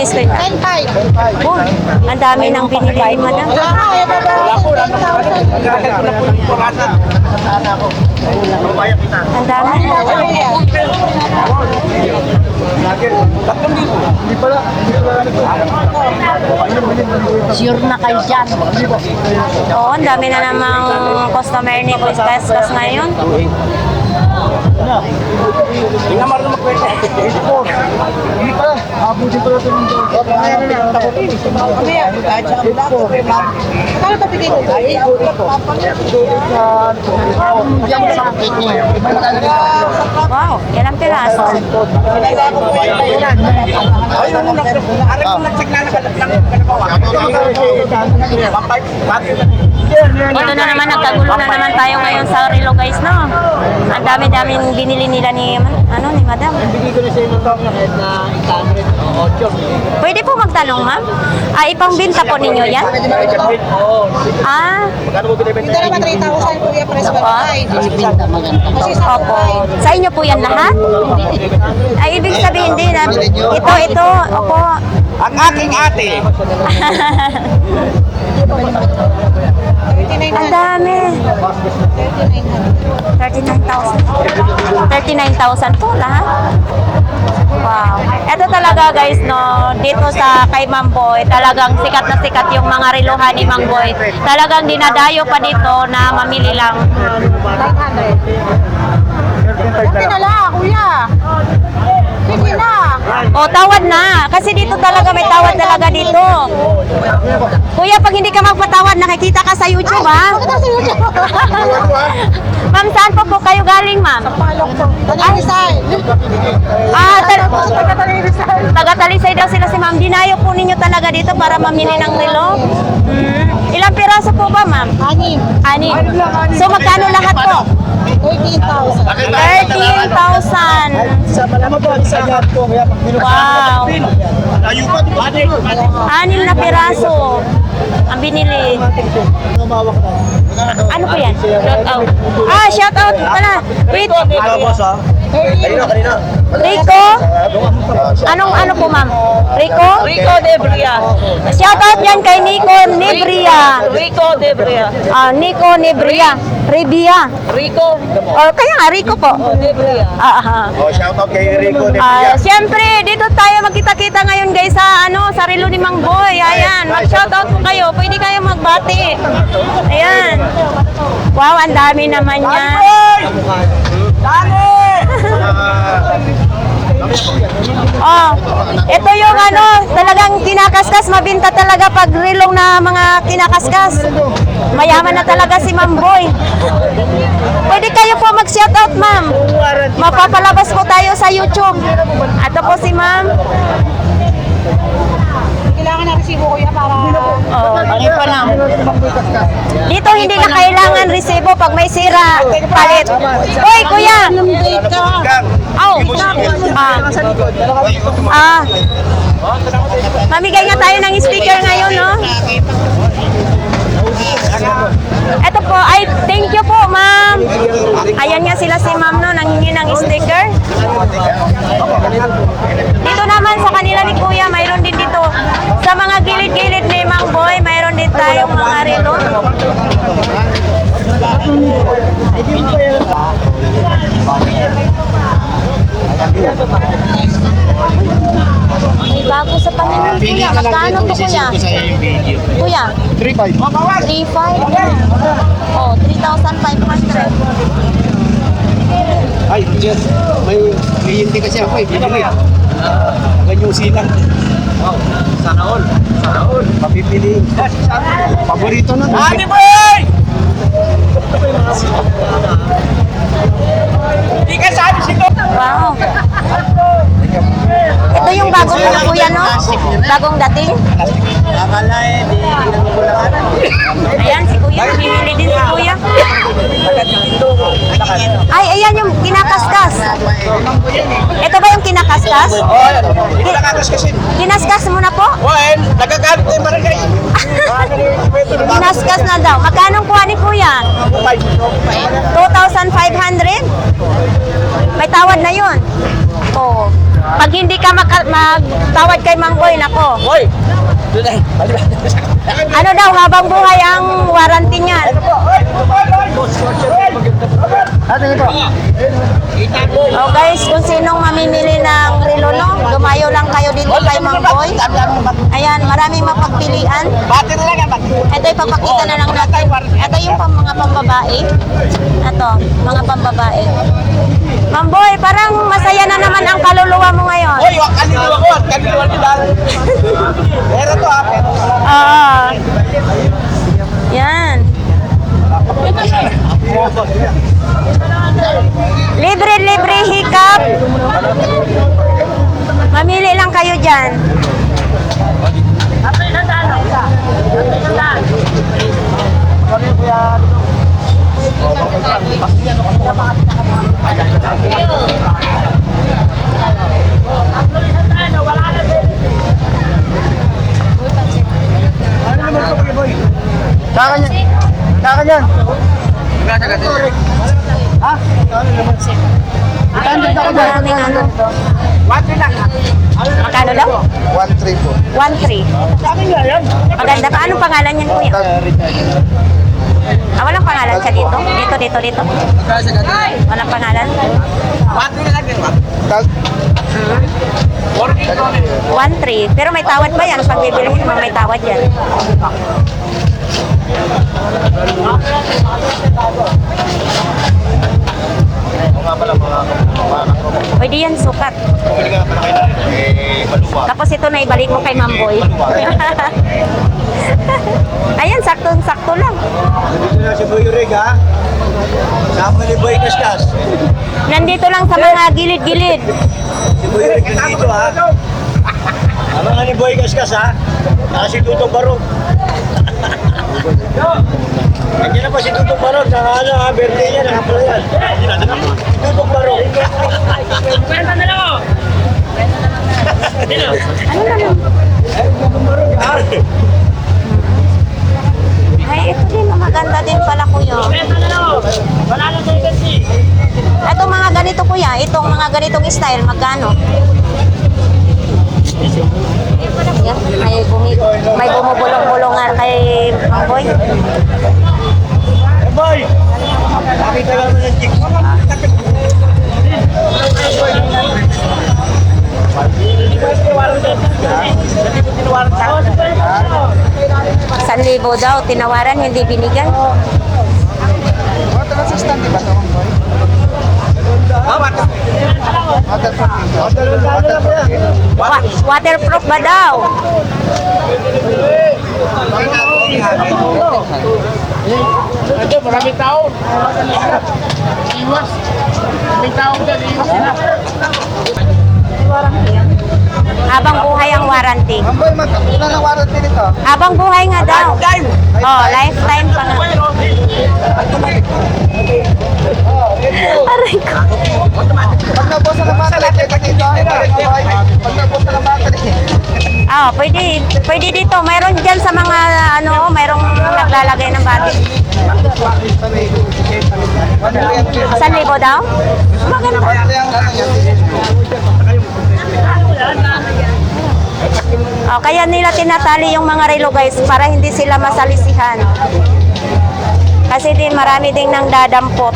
Kiss ko yun. 10.5. Oh, ang dami nang binili ni madam. Wala ka, babawasan 10,000. Ang dami. Sure na kayo dyan. Oo, ang dami na namang customer ni Quiz Kaskas ngayon. Hindi pa. Abutin ko lang ito ng Mamaya, kahit sa kabila ko. Kaya ito bigay ko. Ay, Wow, ilang piraso? Ito na naman, nagkagulo na naman tayo ngayon sa Relo guys, no? Ang dami-daming binili nila ni, ano, ni madam. Bigay ko na sa inyo ito kahit na 800 Pwede po magtanong, ma'am? Ah, ipangbinta po ninyo yan? Ah, Magkano mo binibenta? Ito naman 3,000 kuya, press Binibenta maganda. Opo. Sa inyo po yan lahat? Ay, ibig sabihin din, na ito, ito, opo. Ang aking ate, 39 Ang dami. 39,000. 39,000 po lahat. Wow. Ito talaga guys, no, dito sa kay Ma'am Boy, talagang sikat na sikat yung mga riluhan ni Ma'am Boy. Talagang dinadayo pa dito na mamili lang. 900. Sige na lang, kuya. Sige na. O, tawad na. Kasi dito talaga may tawad talaga dito. Kuya, pag hindi ka magpatawad, nakikita ka sa YouTube, ha? Ma'am, saan po po kayo galing, ma'am? Palok po. Tanilisay. Ah, tal- taga Talisay daw sila si ma'am. Dinayo po ninyo talaga dito para mamili ng relo? Hmm. Ilang piraso po ba, ma'am? Anim. Anim. So, magkano lahat po? 13,000. 13,000. Sa malaman po, sa lahat ko. Kaya pag Wow. layo pa, di ba? Anim na piraso ang binili. Tumawak na. Ano po yan? Shout out. Ah, shout out pala. Wait. boss, ha? Kanina, kanina. Rico? Anong ano po, ma'am? Rico? Rico Debria. Shout out yan kay Nico Nebria. Rico Debria. Ah, Nico Nebria. Rebia. Rico Or kaya nga, Rico po. Debria. Ah, ah. Oh, shout out kay Rico de Ah, Villa. Siyempre, dito tayo magkita-kita ngayon guys sa ano, sa relo ni Mang Boy. Ayan, mag-shoutout po kayo. Pwede kayo magbati. Ayan. Wow, ang dami naman yan. Oh, ito yung ano, talagang kinakaskas, mabinta talaga pag rilong na mga kinakaskas. Mayaman na talaga si Ma'am Boy. Pwede kayo po mag-shoutout, ma'am. Mapapalabas po tayo sa YouTube. Ito po si ma'am. Kailangan na resibo kuya para... Oh. pa lang. Dito hindi na kailangan resibo pag may sira. Palit. Hoy, kuya! Aw! Ah. Ah. Mamigay nga tayo ng sticker ngayon, no? Ito po, ay thank you po, ma'am. Ayan nga sila si ma'am, no, nanghingi ng sticker. Dito naman sa kanila ni Kuya, mayroon din dito. Sa mga gilid-gilid ni Mang Boy, mayroon din tayong mga relo. May bago sa Panginoon, Kuya. Magkano to, Kuya? Kuya? 3.5. 3,500. Oh, 3,500. Ay, yes. May kliyente kasi ako eh. Binili. Ganyan silang. Wow. Sana all. Sana all. Mapipili. Paborito na. Ate boy! Ay, ayan yung kinakaskas. Ito ba yung kinakaskas? Oh, hindi ko nakakaskasin. Kinaskas mo na po? Well, nagagalit ko yung barangay. Kinaskas na daw. Magkano kuha ni kuya? 2,500? May tawad na yun. Nako. Pag hindi ka magtawad kay Mang Boy, nako. Hoy! Na. Ano daw, habang buhay ang warranty niyan. Oh guys, kung sinong mamimili ng relo, no? Dumayo lang kayo dito kay Mang Boy. Ayan, maraming mapagpilian. Bati na lang ah, bati. Ito ipapakita na lang natin. Ito yung pang mga pambabae. Ito, mga pambabae. Ma'am Boy, parang masaya na naman ang kaluluwa mo ngayon. Hoy, wag kaluluwa ko. Wag kaluluwa nila. Pero to ah. Pero. Oo. Yan. Libre, libre hikap. Mamili lang kayo dyan. Saka niyan. Ha? Ano. Magkano daw? 1-3 po. 1-3. Maganda pa. Anong pangalan niyan, kuya? Ah, walang pangalan siya dito? Dito, dito, dito. Walang pangalan? Lang. Tag 1-3. Pero may tawad ba yan? Pag bibili mo, may tawad yan. Pwede yan, sukat. Tapos ito na ibalik mo kay Mamboy. Ayan, sakto-sakto lang. Dito na si Boy Rig ha. Sama ni Boy Kaskas. Nandito lang sa mga gilid-gilid. Si Boy Rig nandito ha. Nga ni Boy Kaskas ha? Saka si Tutong Barong. Nandiyan na pa si Tutong Barong. Saka ano ha, birthday niya, nakapala yan. Si Tutong Barong. Ano na lang? Ay, ito din, maganda din pala kuya. Ito mga ganito kuya, itong mga ganitong style, magkano? Yan, may, bumi, may bumubulong-bulong nga kay Mang Boy. Boy! Ka naman ng chicks. San libo daw, tinawaran, hindi binigay. Waterproof ba daw? Ito, maraming tao. Iwas. Maraming tao dyan. Iwas sila. Habang buhay ang warranty. Boy, magkakuna ng warranty nito. Habang buhay nga daw. Time. Oh, lifetime pa nga. Aray ko. Pag nabusan ng pwede dito. Pag nabusan ng battery. Ah, pwede. Pwede dito. Mayroon dyan sa mga ano, mayroong naglalagay ng battery. San libo daw? Maganda. Oh, kaya nila tinatali yung mga relo guys para hindi sila masalisihan. Kasi din marami ding nang dadampot.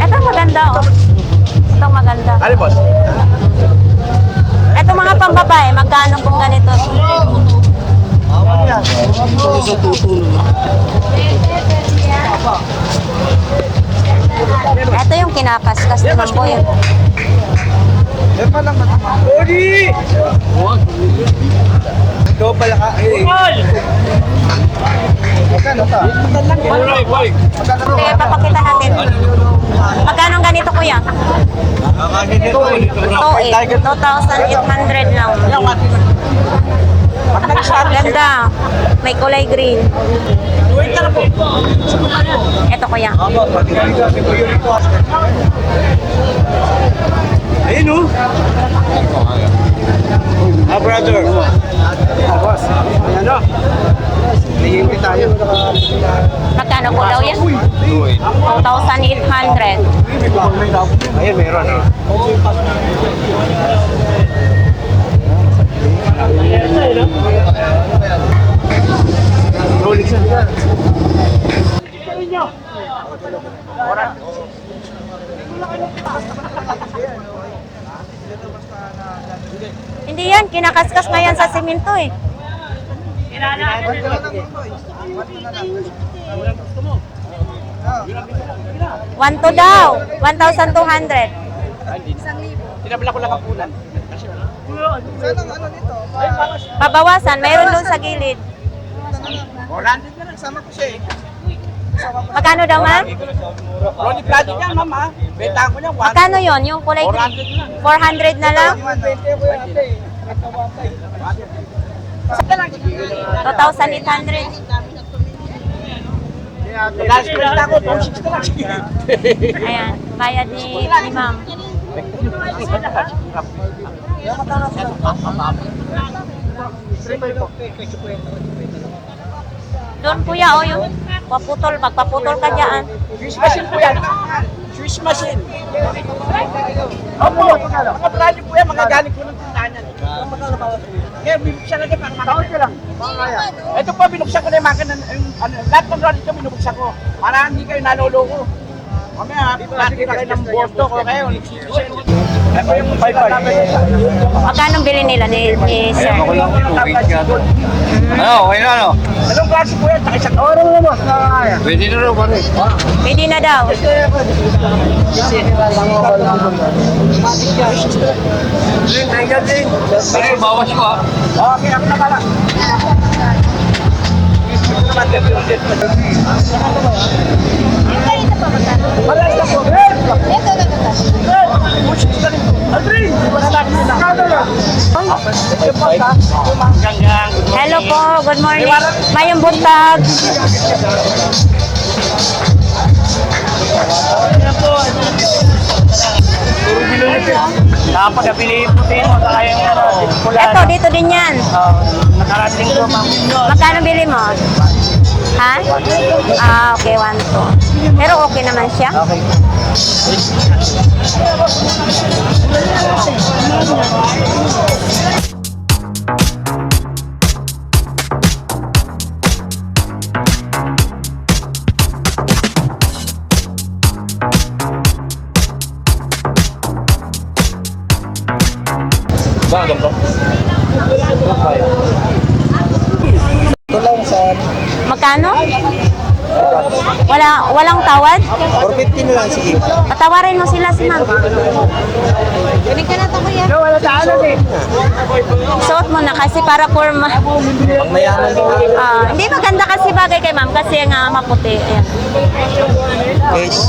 Ito maganda oh. Ito maganda. Ano, boss? Ito mga pambabae, magkano kung ganito? Ito yung kinakaskas ni Mamboy. Odi! Ikaw pala ka. Eh, magkano to? Boy, boy. Kaya papakita natin. Magkano ganito kuya? Ito eh, 2,800 lang. Ganda. May kulay green. Ito kuya. Ayun oh. Ah, brother. Ah, boss. Ano? Tingin tayo. Magkano po daw yan? 2,800. Ayun, meron eh. amin to eh. One to daw. 1,200. Isang libo. Tinabla ko lang ang punan. Pabawasan, mayroon doon sa gilid. Sama ko siya eh. Magkano daw, ma'am? Rolly Plato niya, ma'am, ha? Benta ko niya, 1. Magkano yon Yung kulay 400 na lang? 400 na lang? 420 ko yata eh. 2,800. Ayan, kaya ni, Imam. Doon kuya, oh, o yung paputol, magpaputol ka dyan. Special kuya. Swiss machine. Opo, mga brand po yan, mga galing po ng tindahan yan. Kaya binuksan natin para makita. lang. Ito po, binuksan ko na yung makina. yung Ano, lahat ng brand ito binuksan ko. Para hindi kayo naloloko. Mamaya, nakikita kayo ng bosto ko kayo. 5-5. Magkano bili nila ni, ni sir? Ano, okay na ano? Anong klase po yan? Isang oro mo, boss. Pwede na rin pare. Pwede na daw. Pare, bawas ko ah. Okay, ako na pala. Malas na po. Ito, ito, ito. Hello po, good morning. Mayong buntag. Dapat nabili yung puti mo sa kayang ano, Eto, dito din yan. nakarating ko, ma'am. Magkano bili mo? Ha? Ah, okay, one, two. Pero okay naman siya. Ba, ganito? Ito lang sa Magkano? Wala, walang tawad? 450 na lang, sige. Patawarin mo sila si ma'am. Galing ka na to kuya. Wala sa ano eh. Suot mo na kasi para forma. Pag mayaman mo. Ah, hindi maganda kasi bagay kay ma'am kasi nga maputi. Ayan. Case.